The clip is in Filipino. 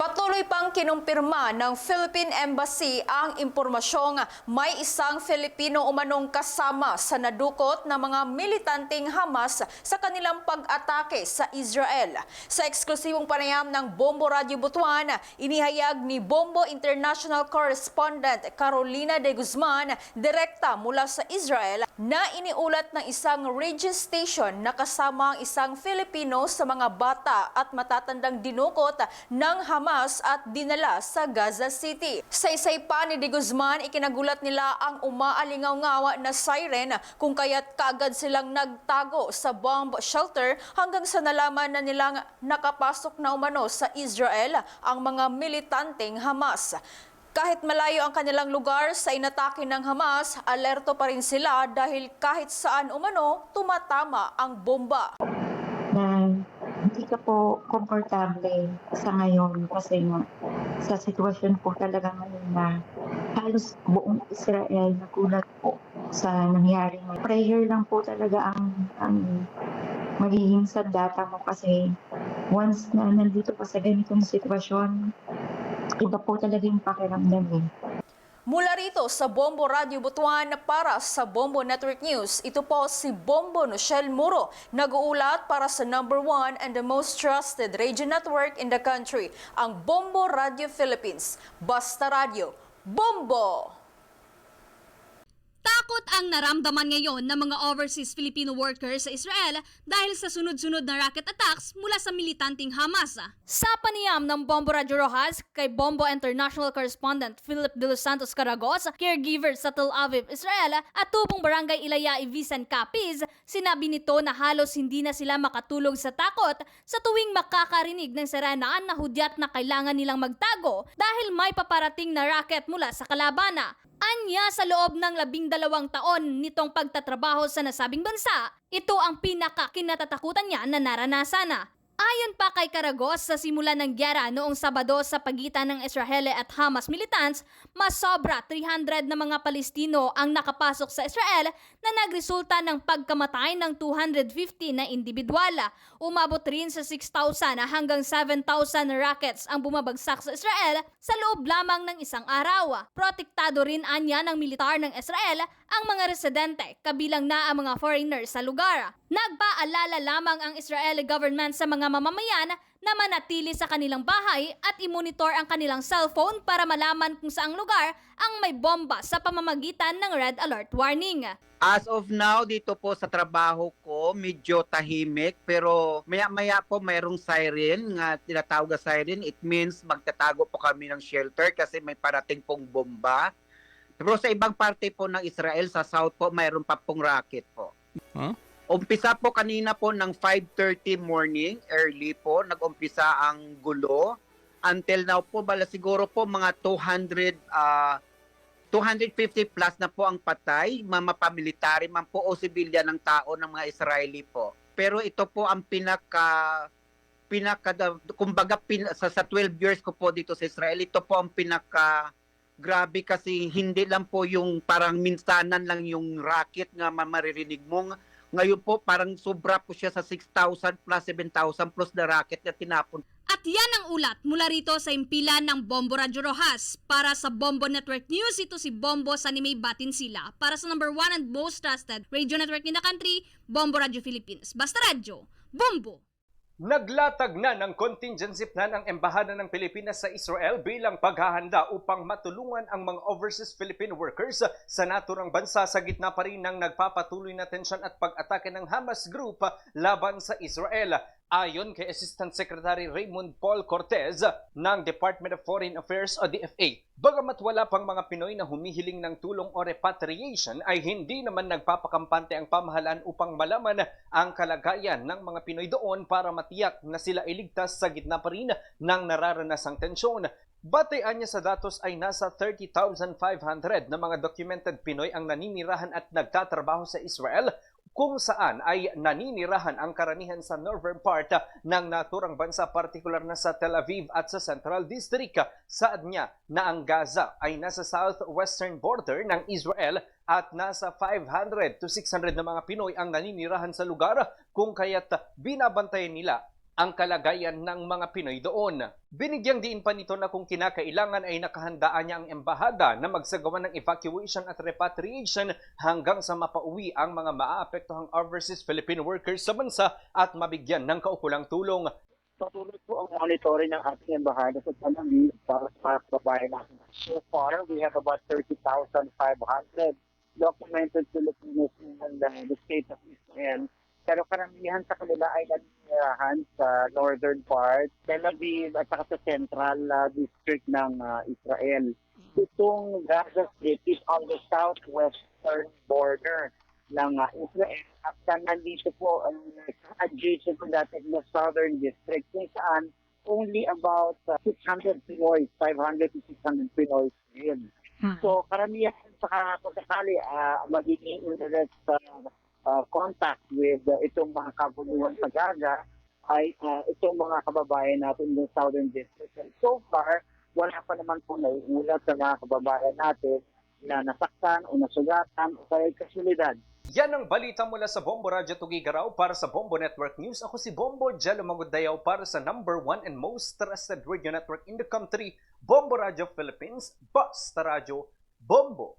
Patuloy pang kinumpirma ng Philippine Embassy ang impormasyong may isang Filipino umanong kasama sa nadukot ng mga militanteng Hamas sa kanilang pag-atake sa Israel. Sa eksklusibong panayam ng Bombo Radio Butuan, inihayag ni Bombo International Correspondent Carolina de Guzman direkta mula sa Israel na iniulat ng isang radio station na kasama ang isang Filipino sa mga bata at matatandang dinukot ng Hamas at dinala sa Gaza City. Sa isay pa ni De Guzman, ikinagulat nila ang umaalingaw-ngawa na siren kung kaya't kaagad silang nagtago sa bomb shelter hanggang sa nalaman na nilang nakapasok na umano sa Israel ang mga militanteng Hamas. Kahit malayo ang kanilang lugar sa inatake ng Hamas, alerto pa rin sila dahil kahit saan umano, tumatama ang bomba. Ka po komportable sa ngayon kasi nga sa sitwasyon po talaga ngayon na halos buong Israel nagulat po sa nangyari ngayon. Prayer lang po talaga ang, ang magiging sandata mo kasi once na nandito ka sa ganitong sitwasyon, iba po talaga yung pakiramdam eh. Mula rito sa Bombo Radio Butuan para sa Bombo Network News, ito po si Bombo Nochelle Muro, nag-uulat para sa number one and the most trusted radio network in the country, ang Bombo Radio Philippines. Basta Radio, Bombo! Takot ang naramdaman ngayon ng mga overseas Filipino workers sa Israel dahil sa sunod-sunod na rocket attacks mula sa militanteng Hamas. Sa paniyam ng Bombo Radio Rojas kay Bombo International Correspondent Philip De Los Santos Caragos, caregiver sa Tel Aviv, Israel, at tubong barangay Ilaya Vincent Capiz, sinabi nito na halos hindi na sila makatulog sa takot sa tuwing makakarinig ng serenaan na hudyat na kailangan nilang magtago dahil may paparating na rocket mula sa kalabana. Anya sa loob ng labing dalawang taon nitong pagtatrabaho sa nasabing bansa, ito ang pinaka kinatatakutan niya na naranasan. Ayon pa kay Karagos sa simula ng gyera noong Sabado sa pagitan ng Israel at Hamas militants, mas sobra 300 na mga Palestino ang nakapasok sa Israel na nagresulta ng pagkamatay ng 250 na individual. Umabot rin sa 6,000 hanggang 7,000 rockets ang bumabagsak sa Israel sa loob lamang ng isang araw. Protektado rin anya ng militar ng Israel ang mga residente kabilang na ang mga foreigners sa lugar. Nagpaalala lamang ang Israeli government sa mga mamamayan na manatili sa kanilang bahay at i-monitor ang kanilang cellphone para malaman kung saang lugar ang may bomba sa pamamagitan ng red alert warning. As of now, dito po sa trabaho ko, medyo tahimik. Pero maya-maya po mayroong siren nga tinatawag na siren. It means magtatago po kami ng shelter kasi may parating pong bomba. Pero sa ibang parte po ng Israel, sa south po, mayroon pa pong rocket po. Huh? Umpisa po kanina po ng 5.30 morning, early po, nag-umpisa ang gulo. Until now po, bala siguro po mga 200, ah 250 plus na po ang patay, mga pamilitary man po o sibilyan ng tao ng mga Israeli po. Pero ito po ang pinaka pinaka kumbaga pin, sa, sa 12 years ko po dito sa Israel, ito po ang pinaka grabe kasi hindi lang po yung parang minsanan lang yung racket nga ma- maririnig mo. Ngayon po parang sobra po siya sa 6,000 plus 7,000 plus na racket na tinapon At yan ang ulat mula rito sa impilan ng Bombo Radio Rojas. Para sa Bombo Network News, ito si Bombo Sanimay Batinsila. Para sa number one and most trusted radio network in the country, Bombo Radio Philippines. Basta Radio, Bombo! Naglatag na ng contingency plan ang Embahada ng Pilipinas sa Israel bilang paghahanda upang matulungan ang mga overseas Philippine workers sa naturang bansa sa gitna pa rin ng nagpapatuloy na tensyon at pag-atake ng Hamas Group laban sa Israel. Ayon kay Assistant Secretary Raymond Paul Cortez ng Department of Foreign Affairs o DFA, bagamat wala pang mga Pinoy na humihiling ng tulong o repatriation ay hindi naman nagpapakampante ang pamahalaan upang malaman ang kalagayan ng mga Pinoy doon para matiyak na sila iligtas sa gitna pa rin ng nararanasang tensyon. Batean niya sa datos ay nasa 30,500 na mga documented Pinoy ang naninirahan at nagtatrabaho sa Israel kung saan ay naninirahan ang karamihan sa northern part ng naturang bansa, partikular na sa Tel Aviv at sa Central District. Saad niya na ang Gaza ay nasa southwestern border ng Israel at nasa 500 to 600 na mga Pinoy ang naninirahan sa lugar kung kaya't binabantayan nila ang kalagayan ng mga Pinoy doon. Binigyang diin pa nito na kung kinakailangan ay nakahandaan niya ang embahada na magsagawa ng evacuation at repatriation hanggang sa mapauwi ang mga maaapektuhang overseas Filipino workers sa bansa at mabigyan ng kaukulang tulong. patuloy po ang monitoring ng ating embahada sa Tanami para sa mga kababayan natin. So far, we have about 30,500 documented Filipinos in the state of Israel. Pero karamihan sa kanila ay nanirahan sa northern part, Tel Aviv at saka sa central uh, district ng uh, Israel. Itong Gaza Strip is on the southwestern border ng uh, Israel at uh, nandito po ang adjacent to that the southern district kung saan only about uh, 600 Pinoy, 500 to 600 Pinoy live. So karamihan sa pagkakali uh, magiging internet uh, uh, contact with uh, itong mga kabuluhan sa Gaza ay uh, itong mga kababayan natin ng southern district. And so far, wala pa naman po naiulat sa mga kababayan natin na nasaktan o nasugatan o kaya kasulidad Yan ang balita mula sa Bombo Radyo Tugigaraw para sa Bombo Network News. Ako si Bombo Jello Magudayaw para sa number one and most trusted radio network in the country, Bombo Radyo Philippines, Basta Radyo, Bombo